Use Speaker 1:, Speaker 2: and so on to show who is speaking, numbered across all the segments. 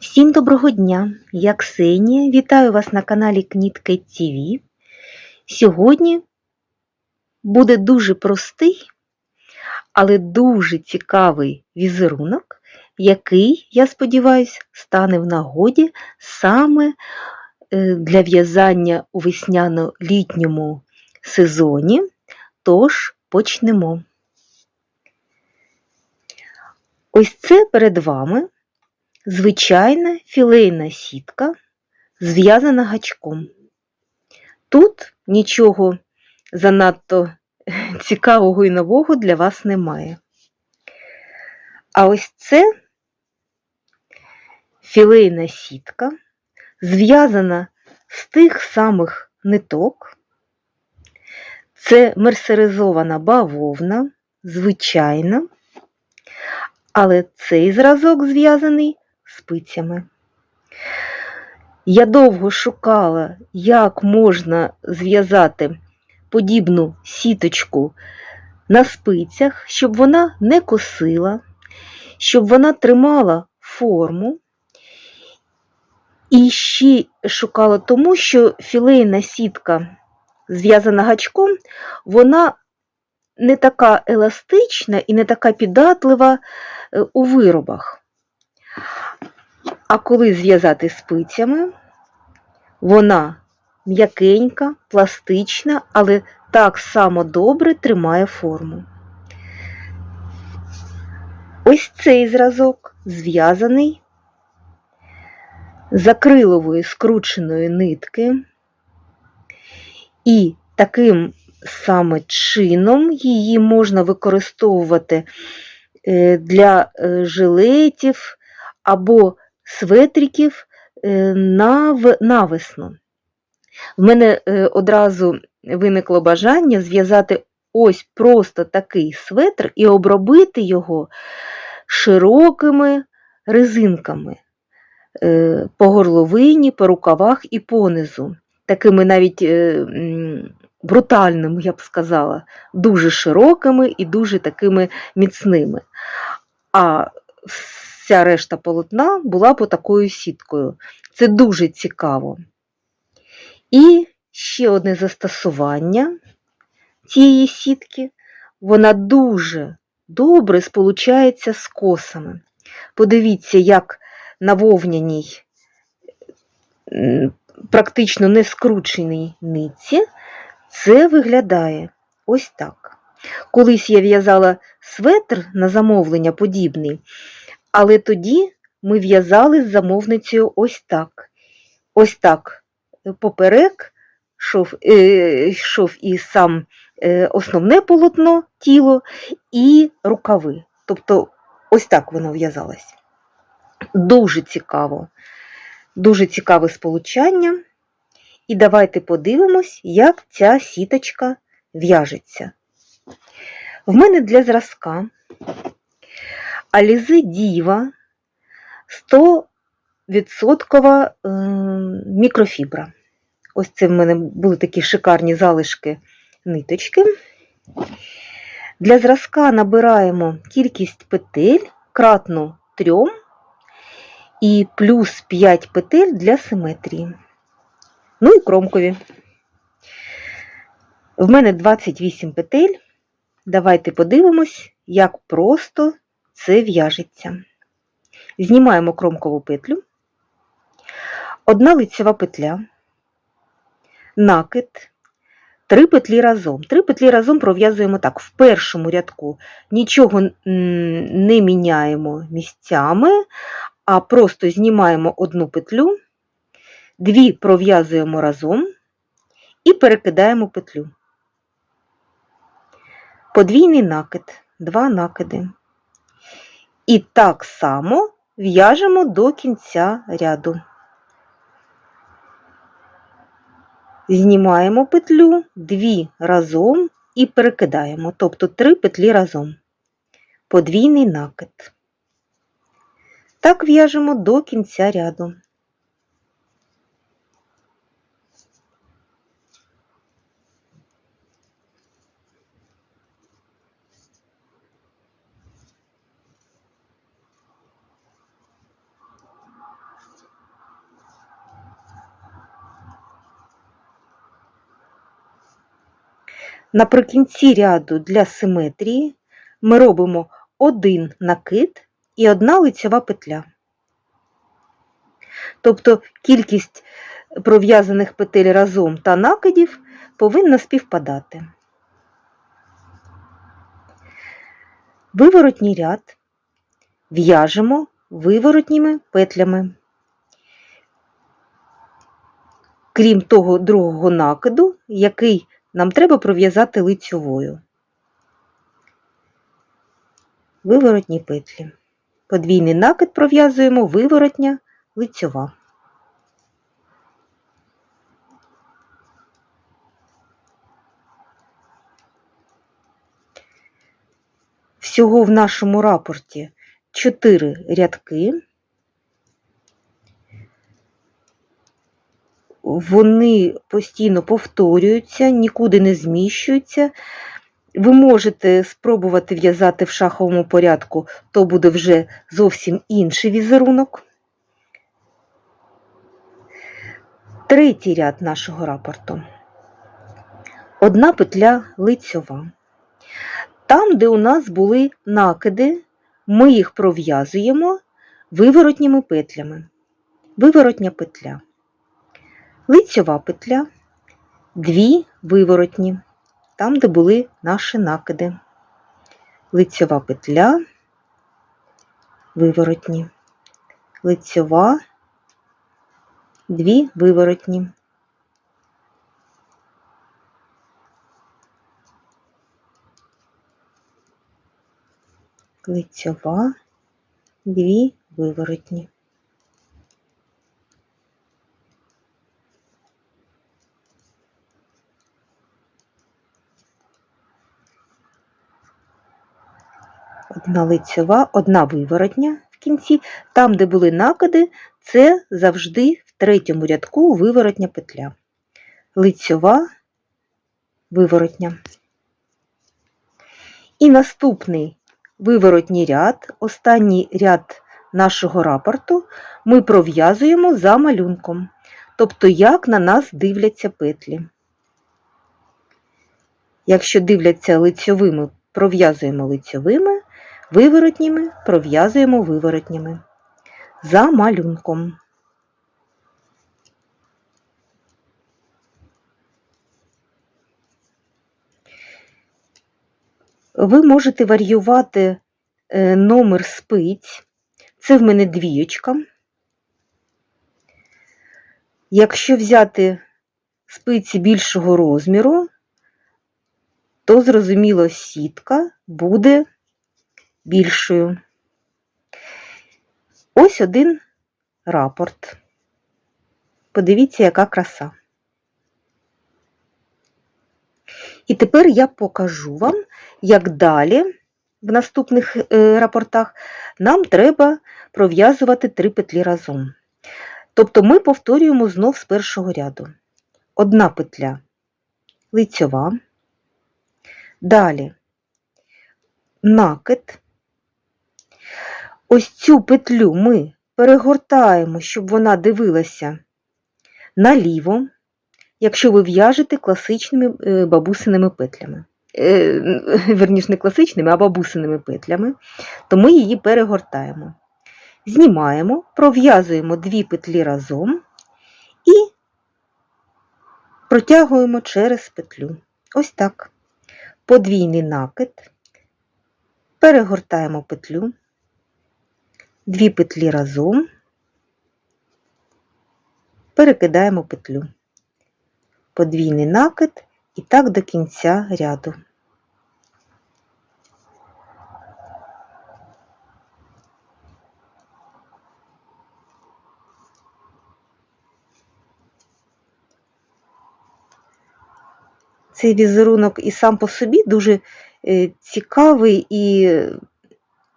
Speaker 1: Всім доброго дня! Я Ксенія. Вітаю вас на каналі Кнітка ТВ. Сьогодні буде дуже простий, але дуже цікавий візерунок, який, я сподіваюся, стане в нагоді саме е, для в'язання у весняно-літньому сезоні. Тож почнемо. Ось це перед вами звичайна філейна сітка, зв'язана гачком. Тут нічого занадто цікавого і нового для вас немає. А ось це філейна сітка, зв'язана з тих самих ниток. Це мерсеризована бавовна, звичайна, але цей зразок зв'язаний спицями. Я довго шукала, як можна зв'язати подібну сіточку на спицях, щоб вона не косила, щоб вона тримала форму. І ще шукала тому, що філейна сітка, зв'язана гачком, вона не така еластична і не така піддатлива е, у виробах. А коли зв'язати спицями, вона м'якенька, пластична, але так само добре тримає форму. Ось цей зразок зв'язаний з акрилової скрученої нитки, і таким саме чином її можна використовувати е, для е, жилетів або светриків е, на весну. В мене одразу виникло бажання зв'язати ось просто такий светр і обробити його широкими резинками по горловині, по рукавах і понизу. Такими навіть брутальними, я б сказала, дуже широкими і дуже такими міцними. А вся решта полотна була по такою сіткою. Це дуже цікаво. І ще одне застосування цієї сітки, вона дуже добре сполучається з косами. Подивіться, як на вовняній, практично не скрученій нитці це виглядає ось так. Колись я в'язала светр на замовлення подібний, але тоді ми в'язали з замовницею ось так. Ось так поперек йшов, е, йшов і сам е, основне полотно тіло, і рукави. Тобто, ось так воно в'язалось. Дуже цікаво, дуже цікаве сполучання. І давайте подивимось, як ця сіточка в'яжеться. В мене для зразка Алізи Діва 100% ем, мікрофібра. Ось це в мене були такі шикарні залишки ниточки. Для зразка набираємо кількість петель кратну 3 і плюс 5 петель для симетрії. Ну і кромкові. В мене 28 петель. Давайте подивимось, як просто це в'яжеться. Знімаємо кромкову петлю, одна лицева петля, накид, три петлі разом. Три петлі разом пров'язуємо так. В першому рядку нічого не міняємо місцями, а просто знімаємо одну петлю. Дві пров'язуємо разом і перекидаємо петлю. Подвійний накид, два накиди. І так само в'яжемо до кінця ряду. Знімаємо петлю дві разом і перекидаємо, тобто три петлі разом. Подвійний накид. Так в'яжемо до кінця ряду. Наприкінці ряду для симетрії ми робимо один накид і одна лицьова петля. Тобто кількість пров'язаних петель разом та накидів повинна співпадати. Виворотній ряд в'яжемо виворотніми петлями. Крім того другого накиду, який нам треба пров'язати лицьовою. Виворотні петлі. Подвійний накид пров'язуємо виворотня лицьова. Всього в нашому рапорті 4 рядки. Вони постійно повторюються, нікуди не зміщуються. Ви можете спробувати в'язати в шаховому порядку, то буде вже зовсім інший візерунок. Третій ряд нашого рапорту. Одна петля лицьова. Там, де у нас були накиди, ми їх пров'язуємо виворотніми петлями. Виворотня петля. Лицьова петля, дві виворотні, там, де були наші накиди. Лицьова петля, виворотні, лицьова, дві виворотні. Лицьова, дві виворотні. Одна лицьова, одна виворотня в кінці. Там, де були накиди, це завжди в третьому рядку виворотня петля. Лицьова, виворотня. І наступний виворотній ряд, останній ряд нашого рапорту, ми пров'язуємо за малюнком, тобто як на нас дивляться петлі. Якщо дивляться лицьовими, пров'язуємо лицьовими, виворотніми пров'язуємо виворотніми. За малюнком. Ви можете варіювати е, номер спиць. Це в мене двієчка. Якщо взяти спиці більшого розміру, то, зрозуміло, сітка буде більшою. Ось один рапорт. Подивіться, яка краса. І тепер я покажу вам, як далі, в наступних е, рапортах, нам треба пров'язувати три петлі разом. Тобто ми повторюємо знов з першого ряду. Одна петля лицьова, далі накид. Ось цю петлю ми перегортаємо, щоб вона дивилася наліво, якщо ви в'яжете класичними е, бабусиними петлями. Е, Верніш, не класичними, а бабусиними петлями, то ми її перегортаємо. Знімаємо, пров'язуємо дві петлі разом і протягуємо через петлю. Ось так. Подвійний накид, перегортаємо петлю, дві петлі разом, перекидаємо петлю, подвійний накид і так до кінця ряду. Цей візерунок і сам по собі дуже е, цікавий і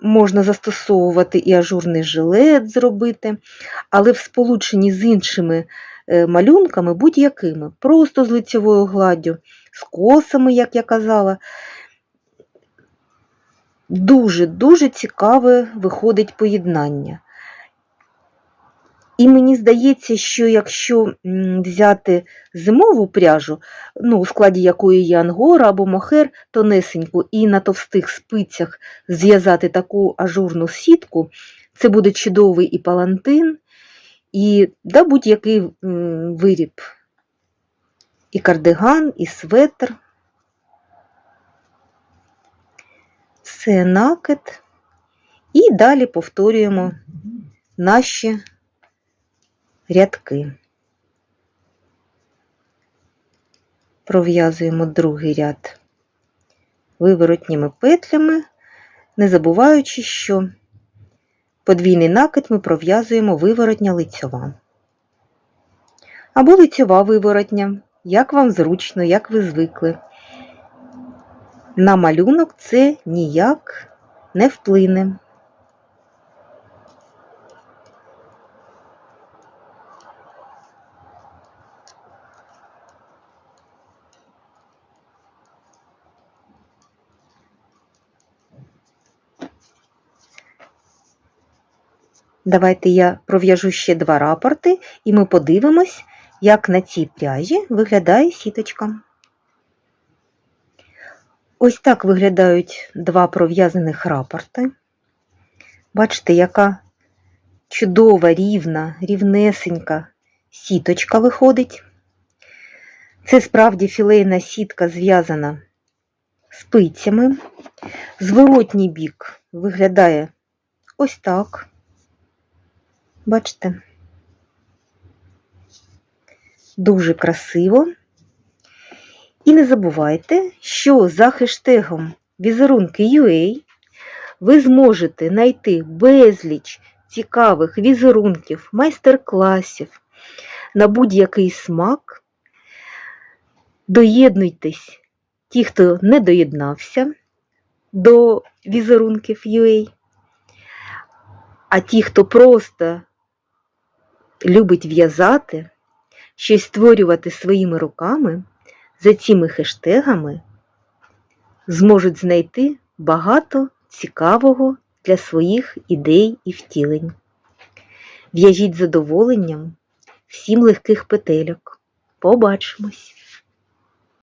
Speaker 1: можна застосовувати і ажурний жилет зробити, але в сполученні з іншими е, малюнками будь-якими, просто з лицевою гладдю, з косами, як я казала. Дуже-дуже цікаве виходить поєднання. І мені здається, що якщо взяти зимову пряжу, ну, у складі якої є ангора або мохер тонесеньку, і на товстих спицях зв'язати таку ажурну сітку, це буде чудовий і палантин, і да, будь-який виріб. І кардиган, і светр. Все накид. І далі повторюємо наші рядки. Пров'язуємо другий ряд виворотніми петлями, не забуваючи, що подвійний накид ми пров'язуємо виворотня лицьова. Або лицьова виворотня, як вам зручно, як ви звикли. На малюнок це ніяк не вплине. Давайте я пров'яжу ще два рапорти, і ми подивимось, як на цій пряжі виглядає сіточка. Ось так виглядають два пров'язаних рапорти. Бачите, яка чудова, рівна, рівнесенька сіточка виходить. Це справді філейна сітка зв'язана спицями. Зворотній бік виглядає ось так. Бачите? Дуже красиво. І не забувайте, що за хештегом візерунки.ua ви зможете знайти безліч цікавих візерунків, майстер-класів на будь-який смак. Доєднуйтесь, ті, хто не доєднався до візерунків UA, а ті, хто просто любить в'язати, щось створювати своїми руками, за цими хештегами зможуть знайти багато цікавого для своїх ідей і втілень. В'яжіть задоволенням, всім легких петельок. Побачимось!